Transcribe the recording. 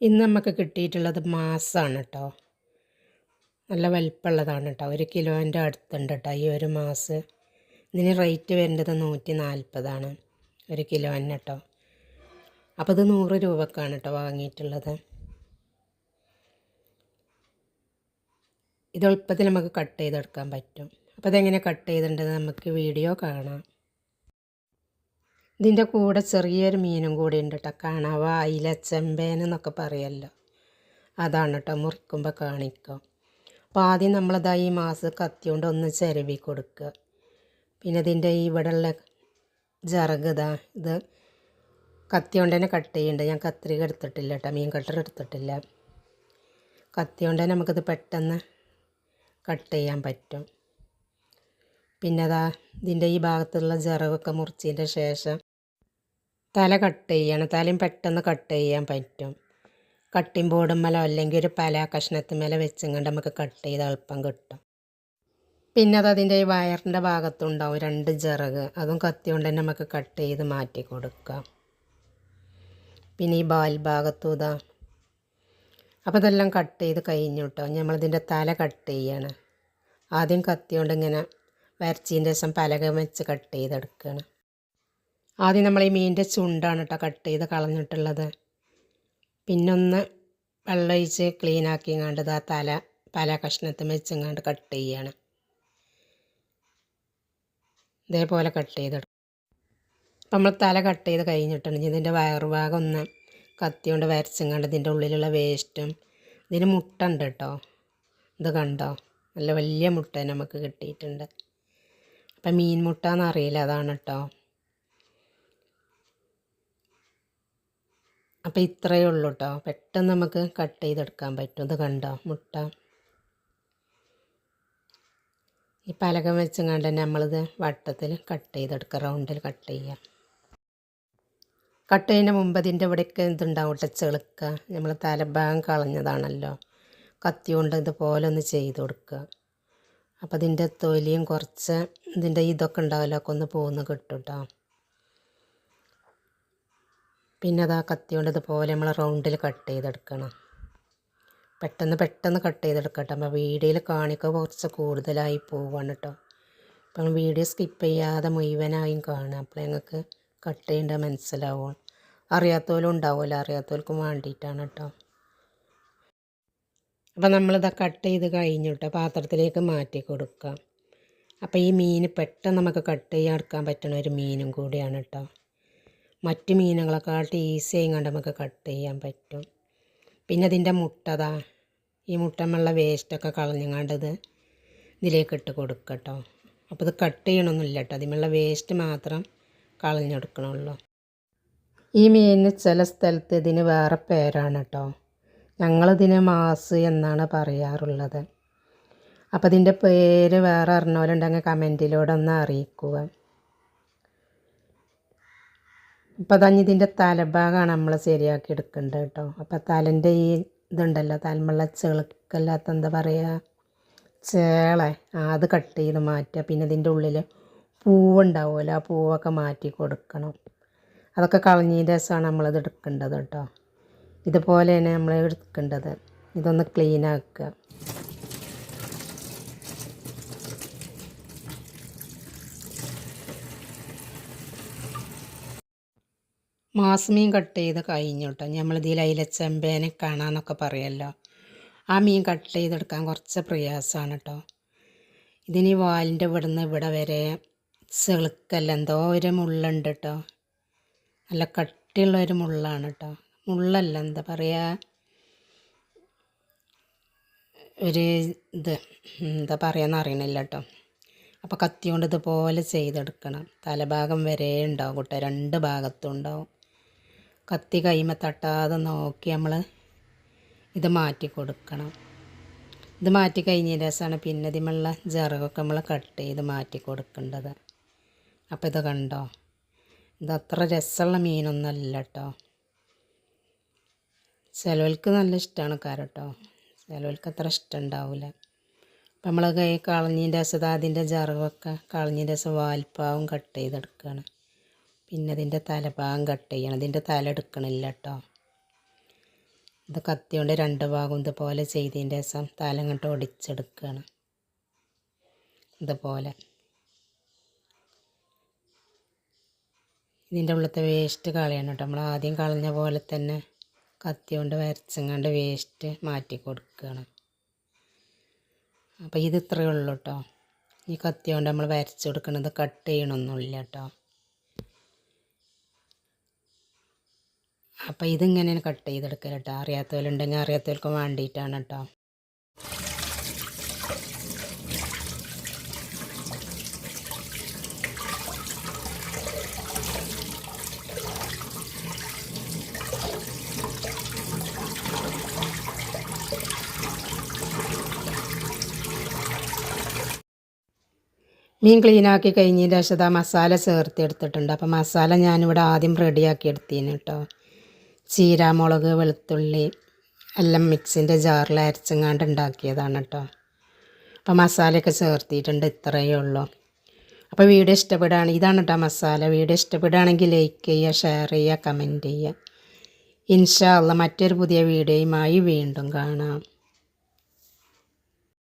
ഇന്ന് നമുക്ക് കിട്ടിയിട്ടുള്ളത് മാസമാണ് കേട്ടോ നല്ല വലിപ്പമുള്ളതാണ് കേട്ടോ ഒരു കിലോന്റെ അടുത്തുണ്ട് കേട്ടോ ഈ ഒരു മാസ്. ഇതിന് റേറ്റ് വരേണ്ടത് നൂറ്റി നാൽപ്പതാണ് ഒരു കിലോന് കേട്ടോ അപ്പോൾ ഇത് നൂറ് രൂപക്കാണ് കേട്ടോ വാങ്ങിയിട്ടുള്ളത്. ഇത് എളുപ്പത്തിൽ നമുക്ക് കട്ട് ചെയ്തെടുക്കാൻ പറ്റും. അപ്പോൾ അതെങ്ങനെ കട്ട് ചെയ്തിട്ടുണ്ടെന്ന് നമുക്ക് വീഡിയോ കാണാം. ഇതിന്റെ കൂടെ ചെറിയൊരു മീനും കൂടി ഉണ്ട് കേട്ടോ കണവ അയില ചെമ്പേൻ എന്നൊക്കെ പറയല്ലോ. അതാണ് കേട്ടോ മുറിക്കുമ്പോൾ കാണിക്കുക അപ്പോൾ ആദ്യം നമ്മളതായി ഈ മാസ് കത്തി കൊണ്ട് ഒന്ന് ചിരവി കൊടുക്കുക പിന്നെ ഇതിന്റെ ഈ ഇവിടെയുള്ള ജറക് ഇതാ ഇത് കത്തി കൊണ്ട് തന്നെ കട്ട് ചെയ്യുന്നുണ്ട് ഞാൻ കത്രിക എടുത്തിട്ടില്ല കേട്ടോ മീൻ കട്ടർ എടുത്തിട്ടില്ല. കത്തി കൊണ്ട് തന്നെ നമുക്കിത് പെട്ടെന്ന് കട്ട് ചെയ്യാൻ പറ്റും. പിന്നെ അതാ ഇതിന്റെ ഈ ഭാഗത്തുള്ള ജറകൊക്കെ മുറിച്ചതിന്റെ ശേഷം തല കട്ട് ചെയ്യണം. തലയും പെട്ടെന്ന് കട്ട് ചെയ്യാൻ പറ്റും. കട്ടിങ് മേലോ അല്ലെങ്കിൽ ഒരു പല കഷ്ണത്തിന്മേലെ വെച്ചും കൊണ്ട് നമുക്ക് കട്ട് ചെയ്ത് എളുപ്പം കിട്ടും. പിന്നെ അത് അതിന്റെ ഈ വയറിന്റെ ഭാഗത്തുണ്ടാവും രണ്ട് ചിറക്. അതും കത്തി കൊണ്ട് തന്നെ നമുക്ക് കട്ട് ചെയ്ത് മാറ്റി കൊടുക്കാം. പിന്നെ ഈ ബാൽ ഭാഗത്തും ഇതാ. അപ്പോൾ ഇതെല്ലാം കട്ട് ചെയ്ത് കഴിഞ്ഞു കേട്ടോ. നമ്മളിതിന്റെ തല കട്ട് ചെയ്യണം. ആദ്യം കത്തി കൊണ്ട് ഇങ്ങനെ വരച്ചതിന്റെ ശേഷം പലക വെച്ച് കട്ട് ചെയ്തെടുക്കുകയാണ്. ആദ്യം നമ്മൾ ഈ മീനിന്റെ ചുണ്ടാണ് കേട്ടോ കട്ട് ചെയ്ത് കളഞ്ഞിട്ടുള്ളത്. പിന്നൊന്ന് വെള്ളമൊഴിച്ച് ക്ലീനാക്കി കണ്ടത് ആ തല പല കഷ്ണത്തിൽ വെച്ചെങ്ങാണ്ട് കട്ട് ചെയ്യാണ്. ഇതേപോലെ കട്ട് ചെയ്തെടുക്കും അപ്പം നമ്മൾ തല കട്ട് ചെയ്ത് കഴിഞ്ഞിട്ടുണ്ടെങ്കിൽ ഇതിന്റെ വയറുഭാഗം ഒന്ന് കത്തി കൊണ്ട് വരച്ചെങ്ങാണ്ട് ഇതിന്റെ ഉള്ളിലുള്ള വേസ്റ്റും ഇതിന് മുട്ട ഉണ്ട് കേട്ടോ. ഇത് കണ്ടോ? നല്ല വലിയ മുട്ട നമുക്ക് കിട്ടിയിട്ടുണ്ട്. അപ്പം മീൻ മുട്ട എന്നറിയില്ല അതാണ് കേട്ടോ. അപ്പോൾ ഇത്രയേ ഉള്ളൂ കേട്ടോ പെട്ടെന്ന് നമുക്ക് കട്ട് ചെയ്തെടുക്കാൻ പറ്റും. ഇത് കണ്ടോ? മുട്ട. ഈ പലകം വെച്ചും കണ്ട് തന്നെ നമ്മളിത് വട്ടത്തിൽ കട്ട് ചെയ്തെടുക്കുക. റൗണ്ടിൽ കട്ട് ചെയ്യാം കട്ട് ചെയ്യുന്ന മുമ്പ് അതിന്റെ ഇവിടെയൊക്കെ ഇതുണ്ടാവും കേട്ടോ ചെളുക്ക. നമ്മൾ തലഭാഗം കളഞ്ഞതാണല്ലോ. കത്തി കൊണ്ട് ഇതുപോലെ ഒന്ന് ചെയ്ത് കൊടുക്കുക. അപ്പോൾ അതിന്റെ തൊലിയും കുറച്ച് ഇതിന്റെ ഇതൊക്കെ ഉണ്ടാവില്ല. ഒക്കെ ഒന്ന് പോകുന്ന കിട്ടും കേട്ടോ പിന്നെ അത് ആ കത്തി കൊണ്ട് ഇതുപോലെ നമ്മൾ റൗണ്ടിൽ കട്ട് ചെയ്തെടുക്കണം. പെട്ടെന്ന് പെട്ടെന്ന് കട്ട് ചെയ്തെടുക്കട്ടെ. അപ്പോൾ വീഡിയോയിൽ കാണിക്കുക കുറച്ച് കൂടുതലായി പോവാണ് കേട്ടോ അപ്പം വീഡിയോ സ്കിപ്പ് ചെയ്യാതെ മുഴുവനായും കാണുക അപ്പോൾ ഞങ്ങൾക്ക് കട്ട് ചെയ്യേണ്ടത് മനസ്സിലാവും. അറിയാത്തവരും ഉണ്ടാവില്ല അറിയാത്തവർക്കും വേണ്ടിയിട്ടാണ് കേട്ടോ അപ്പോൾ നമ്മളിത് കട്ട് ചെയ്ത് കഴിഞ്ഞു കേട്ടോ പാത്രത്തിലേക്ക് മാറ്റി കൊടുക്കാം. അപ്പോൾ ഈ മീൻ പെട്ടെന്ന് നമുക്ക് കട്ട് ചെയ്യാൻ എടുക്കാൻ പറ്റുന്ന ഒരു മീനും കൂടിയാണ് കേട്ടോ മറ്റ് മീനുകളെക്കാട്ടി ഈസി ആയിങ്ങാണ്ട് നമുക്ക് കട്ട് ചെയ്യാൻ പറ്റും. പിന്നെ അതിന്റെ മുട്ടതാ ഈ മുട്ടമുള്ള വേസ്റ്റൊക്കെ കളഞ്ഞങ്ങാണ്ടത് ഇതിലേക്ക് ഇട്ട് കൊടുക്കട്ടോ. അപ്പോൾ ഇത് കട്ട് ചെയ്യണമൊന്നുമില്ല കേട്ടോ. അതിമുള്ള വേസ്റ്റ് മാത്രം കളഞ്ഞെടുക്കണുള്ളൂ. ഈ മീനിന് ചില സ്ഥലത്ത് ഇതിന് വേറെ പേരാണ് കേട്ടോ. ഞങ്ങളിതിന് മാസ് എന്നാണ് പറയാറുള്ളത്. അപ്പോൾ ഇതിന്റെ പേര് വേറെ അറിഞ്ഞവരുണ്ടെങ്കിൽ കമന്റിലൂടെ ഒന്ന് അറിയിക്കുക. ഇപ്പോൾ തന്നെ ഇതിന്റെ തലഭാഗമാണ് നമ്മൾ ശരിയാക്കി എടുക്കേണ്ടത് കേട്ടോ അപ്പോൾ തലന്റെ ഈ ഇതുണ്ടല്ലോ തലമുള്ള എന്താ പറയുക ചേളെ അത് കട്ട് ചെയ്ത് മാറ്റുക. പിന്നെ ഇതിന്റെ ഉള്ളിൽ പൂവുണ്ടാവുമല്ലോ ആ പൂവൊക്കെ മാറ്റി കൊടുക്കണം. അതൊക്കെ കളഞ്ഞതിന് ശേഷമാണ് നമ്മളത് എടുക്കേണ്ടത് കേട്ടോ ഇതുപോലെ തന്നെ നമ്മൾ എടുക്കേണ്ടത്. ഇതൊന്ന് ക്ലീൻ ആക്കുക. മാസ്മീൻ കട്ട് ചെയ്ത് കഴിഞ്ഞു കേട്ടോ നമ്മളിതിൽ അയിലച്ചെമ്പേനെ കാണാമെന്നൊക്കെ പറയുമല്ലോ ആ മീൻ കട്ട് ചെയ്തെടുക്കാൻ കുറച്ച് പ്രയാസമാണ് കേട്ടോ ഇതിന് വാലിന്റെ ഇവിടെ നിന്ന് ഇവിടെ വരെ ചെളുക്കല്ല എന്തോ ഒരു മുള്ളുണ്ട് കേട്ടോ നല്ല കട്ടിയുള്ള ഒരു മുള്ളാണ് കേട്ടോ മുള്ളല്ല എന്താ പറയുക ഒരു ഇത് എന്താ പറയുക അറിയണില്ല കേട്ടോ അപ്പോൾ കത്തി കൊണ്ട് ഇതുപോലെ ചെയ്തെടുക്കണം. തലഭാഗം വരെ ഉണ്ടാവും കേട്ടോ. രണ്ട് ഭാഗത്തും ഉണ്ടാവും. കത്തി കൈമ തട്ടാതെ നോക്കി നമ്മൾ ഇത് മാറ്റി കൊടുക്കണം. ഇത് മാറ്റി കഴിഞ്ഞ രസമാണ്. പിന്നെ ഇതിമുള്ള ജറകൊക്കെ നമ്മൾ കട്ട് ചെയ്ത് മാറ്റി കൊടുക്കേണ്ടത്. അപ്പോൾ ഇത് കണ്ടോ? ഇത് അത്ര രസമുള്ള മീനൊന്നുമല്ല കേട്ടോ. ചിലവർക്ക് നല്ല ഇഷ്ടമാണ് കാരട്ടോ ചിലവർക്ക് അത്ര ഇഷ്ടം ഉണ്ടാവില്ല. അപ്പം നമ്മൾ കൈ കളഞ്ഞതിന്റെ രസം അതിന്റെ ജറകൊക്കെ കളഞ്ഞതിന്റെ രസം വാൽപ്പാവും കട്ട് ചെയ്തെടുക്കുകയാണ്. പിന്നെ അതിന്റെ തലഭാഗം കട്ട് ചെയ്യണം. ഇതിന്റെ തല എടുക്കണില്ല കേട്ടോ ഇത് കത്തി കൊണ്ട് രണ്ട് ഭാഗം ഇതുപോലെ ചെയ്തതിന്റെ ശേഷം തല ഇങ്ങോട്ട് ഒടിച്ചെടുക്കുകയാണ് ഇതുപോലെ. ഇതിന്റെ ഉള്ളത്തെ വേസ്റ്റ് കളയണം കേട്ടോ. നമ്മൾ ആദ്യം കളഞ്ഞ പോലെ തന്നെ കത്തി കൊണ്ട് വരച്ചങ്ങാണ്ട് വേസ്റ്റ് മാറ്റി കൊടുക്കുകയാണ് അപ്പോൾ ഇത് ഇത്രയേ ഉള്ളൂ കേട്ടോ. ഈ കത്തി കൊണ്ട് നമ്മൾ വരച്ച് കൊടുക്കണത് കട്ട് ചെയ്യണമൊന്നുമില്ല കേട്ടോ. അപ്പോൾ ഇതിങ്ങനെ കട്ട് ചെയ്തെടുക്കൽ കേട്ടോ അറിയാത്തവരുണ്ടെങ്കിൽ അറിയാത്തവർക്ക് വേണ്ടിയിട്ടാണ് കേട്ടോ മീൻ ക്ലീനാക്കി കഴിഞ്ഞതിന്റെ ശേഷം മസാല ചേർത്ത് എടുത്തിട്ടുണ്ട്. അപ്പോൾ മസാല ഞാനിവിടെ ആദ്യം റെഡിയാക്കി എടുത്തിന് കേട്ടോ ചീര മുളക് വെളുത്തുള്ളി എല്ലാം മിക്സിന്റെ ജാറിൽ അരച്ചങ്ങാണ്ട് ഉണ്ടാക്കിയതാണ് കേട്ടോ. അപ്പോൾ മസാലയൊക്കെ ചേർത്തിയിട്ടുണ്ട് ഇത്രയേ ഉള്ളൂ. അപ്പോൾ വീഡിയോ ഇഷ്ടപ്പെടുകയാണ് ഇതാണ് കേട്ടോ മസാല. വീഡിയോ ഇഷ്ടപ്പെടുകയാണെങ്കിൽ ലൈക്ക് ചെയ്യുക ഷെയർ ചെയ്യുക കമന്റ് ചെയ്യുക. ഇൻഷാ അല്ല മറ്റൊരു പുതിയ വീഡിയോയുമായി വീണ്ടും കാണാം.